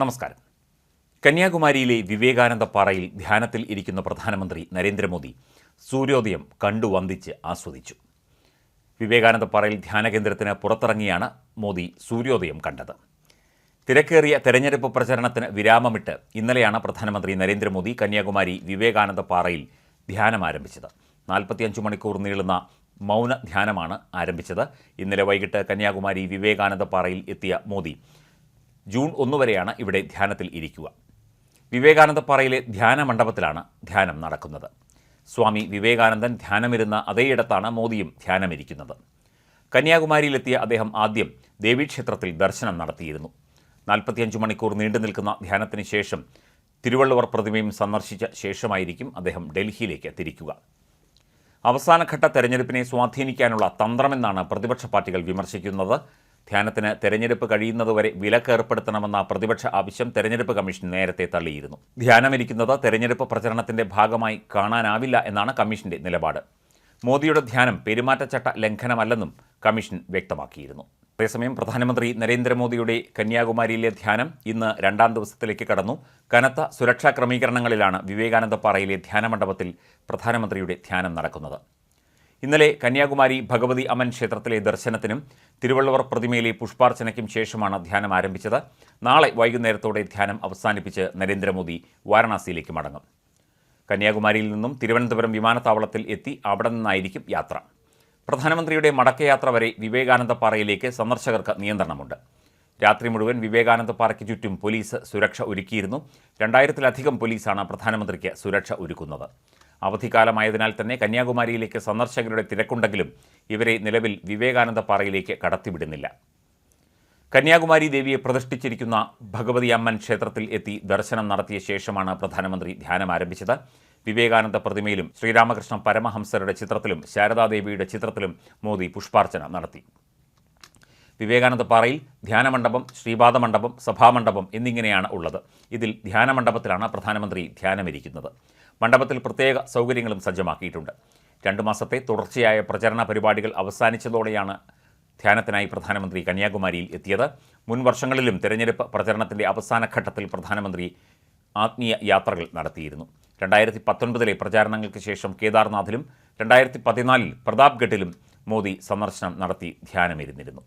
നമസ്കാരം. കന്യാകുമാരിയിലെ വിവേകാനന്ദ പാറയിൽ ധ്യാനത്തിൽ ഇരിക്കുന്ന പ്രധാനമന്ത്രി നരേന്ദ്രമോദി സൂര്യോദയം കണ്ടു വന്ദിച്ച് ആസ്വദിച്ചു. വിവേകാനന്ദ പാറയിൽ ധ്യാന കേന്ദ്രത്തിന് പുറത്തിറങ്ങിയാണ് മോദി സൂര്യോദയം കണ്ടത്. തിരക്കേറിയ തെരഞ്ഞെടുപ്പ് പ്രചരണത്തിന് വിരാമമിട്ട് ഇന്നലെയാണ് പ്രധാനമന്ത്രി നരേന്ദ്രമോദി കന്യാകുമാരി വിവേകാനന്ദ പാറയിൽ ധ്യാനം ആരംഭിച്ചത്. നാൽപ്പത്തിയഞ്ച് മണിക്കൂർ നീളുന്ന മൗന ധ്യാനമാണ് ആരംഭിച്ചത്. ഇന്നലെ വൈകിട്ട് കന്യാകുമാരി വിവേകാനന്ദ പാറയിൽ എത്തിയ മോദി ജൂൺ ഒന്ന് വരെയാണ് ഇവിടെ ധ്യാനത്തിൽ ഇരിക്കുക. വിവേകാനന്ദപ്പാറയിലെ ധ്യാന മണ്ഡപത്തിലാണ് ധ്യാനം നടക്കുന്നത്. സ്വാമി വിവേകാനന്ദൻ ധ്യാനമിരുന്ന അതേയിടത്താണ് മോദിയും ധ്യാനമിരിക്കുന്നത്. കന്യാകുമാരിയിലെത്തിയ അദ്ദേഹം ആദ്യം ദേവീക്ഷേത്രത്തിൽ ദർശനം നടത്തിയിരുന്നു. നാൽപ്പത്തിയഞ്ച് മണിക്കൂർ നീണ്ടു നിൽക്കുന്ന ധ്യാനത്തിന് ശേഷം തിരുവള്ളുവർ പ്രതിമയും സന്ദർശിച്ച ശേഷമായിരിക്കും അദ്ദേഹം ഡൽഹിയിലേക്ക് തിരിക്കുക. അവസാനഘട്ട തെരഞ്ഞെടുപ്പിനെ സ്വാധീനിക്കാനുള്ള തന്ത്രമെന്നാണ് പ്രതിപക്ഷ പാർട്ടികൾ വിമർശിക്കുന്നത്. ധ്യാനത്തിന് തെരഞ്ഞെടുപ്പ് കഴിയുന്നതുവരെ വിലക്ക് ഏർപ്പെടുത്തണമെന്ന പ്രതിപക്ഷ ആവശ്യം തെരഞ്ഞെടുപ്പ് കമ്മീഷൻ നേരത്തെ തള്ളിയിരുന്നു. ധ്യാനമിരിക്കുന്നത് തെരഞ്ഞെടുപ്പ് പ്രചരണത്തിന്റെ ഭാഗമായി കാണാനാവില്ല എന്നാണ് കമ്മീഷന്റെ നിലപാട്. മോദിയുടെ ധ്യാനം പെരുമാറ്റച്ചട്ട ലംഘനമല്ലെന്നും കമ്മീഷൻ വ്യക്തമാക്കിയിരുന്നു. അതേസമയം പ്രധാനമന്ത്രി നരേന്ദ്രമോദിയുടെ കന്യാകുമാരിയിലെ ധ്യാനം ഇന്ന് രണ്ടാം ദിവസത്തിലേക്ക് കടന്നു. കനത്ത സുരക്ഷാ ക്രമീകരണങ്ങളിലാണ് വിവേകാനന്ദ പാറയിലെ ധ്യാനമണ്ഡപത്തിൽ പ്രധാനമന്ത്രിയുടെ ധ്യാനം നടക്കുന്നത്. ഇന്നലെ കന്യാകുമാരി ഭഗവതി അമ്മൻ ക്ഷേത്രത്തിലെ ദർശനത്തിനും തിരുവള്ളുവർ പ്രതിമയിലെ പുഷ്പാർച്ചനയ്ക്കും ശേഷമാണ് ധ്യാനം ആരംഭിച്ചത്. നാളെ വൈകുന്നേരത്തോടെ ധ്യാനം അവസാനിപ്പിച്ച് നരേന്ദ്രമോദി വാരണാസിയിലേക്ക് മടങ്ങും. കന്യാകുമാരിയിൽ നിന്നും തിരുവനന്തപുരം വിമാനത്താവളത്തിൽ എത്തി അവിടെ നിന്നായിരിക്കും യാത്ര. പ്രധാനമന്ത്രിയുടെ മടക്കയാത്ര വരെ വിവേകാനന്ദ പാറയിലേക്ക് സന്ദർശകർക്ക് നിയന്ത്രണമുണ്ട്. രാത്രി മുഴുവൻ വിവേകാനന്ദ പാറയ്ക്ക് ചുറ്റും പോലീസ് സുരക്ഷ ഒരുക്കിയിരുന്നു. രണ്ടായിരത്തിലധികം പോലീസാണ് പ്രധാനമന്ത്രിക്ക് സുരക്ഷ ഒരുക്കുന്നത്. അവധിക്കാലമായതിനാൽ തന്നെ കന്യാകുമാരിയിലേക്ക് സന്ദർശകരുടെ തിരക്കുണ്ടെങ്കിലും ഇവരെ നിലവിൽ വിവേകാനന്ദ പാറയിലേക്ക് കടത്തിവിടുന്നില്ല. കന്യാകുമാരി ദേവിയെ പ്രതിഷ്ഠിച്ചിരിക്കുന്ന ഭഗവതി അമ്മൻ ക്ഷേത്രത്തിൽ എത്തി ദർശനം നടത്തിയ ശേഷമാണ് പ്രധാനമന്ത്രി ധ്യാനം ആരംഭിച്ചത്. വിവേകാനന്ദ പ്രതിമയിലും ശ്രീരാമകൃഷ്ണ പരമഹംസരുടെ ചിത്രത്തിലും ശാരദാദേവിയുടെ ചിത്രത്തിലും മോദി പുഷ്പാർച്ചന നടത്തി. വിവേകാനന്ദ പാറയിൽ ധ്യാനമണ്ഡപം ശ്രീപാദമണ്ഡപം സഭാമണ്ഡപം എന്നിങ്ങനെയാണ് ഉള്ളത്. ഇതിൽ ധ്യാനമണ്ഡപത്തിലാണ് പ്രധാനമന്ത്രി ധ്യാനമിരിക്കുന്നത്. മണ്ഡപത്തിൽ പ്രത്യേക സൗകര്യങ്ങളും സജ്ജമാക്കിയിട്ടുണ്ട്. രണ്ടു മാസത്തെ തുടർച്ചയായ പ്രചരണ പരിപാടികൾ അവസാനിച്ചതോടെയാണ് ധ്യാനത്തിനായി പ്രധാനമന്ത്രി കന്യാകുമാരിയിൽ എത്തിയത്. മുൻ വർഷങ്ങളിലും തെരഞ്ഞെടുപ്പ് പ്രചരണത്തിന്റെ അവസാന ഘട്ടത്തിൽ പ്രധാനമന്ത്രി ആത്മീയ യാത്രകൾ നടത്തിയിരുന്നു. രണ്ടായിരത്തി പത്തൊൻപതിലെ പ്രചാരണങ്ങൾക്ക് ശേഷം കേദാർനാഥിലും രണ്ടായിരത്തി പതിനാലിൽ പ്രതാപ്ഗഡിലും മോദി സന്ദർശനം നടത്തി ധ്യാനമിരുന്നിരുന്നു.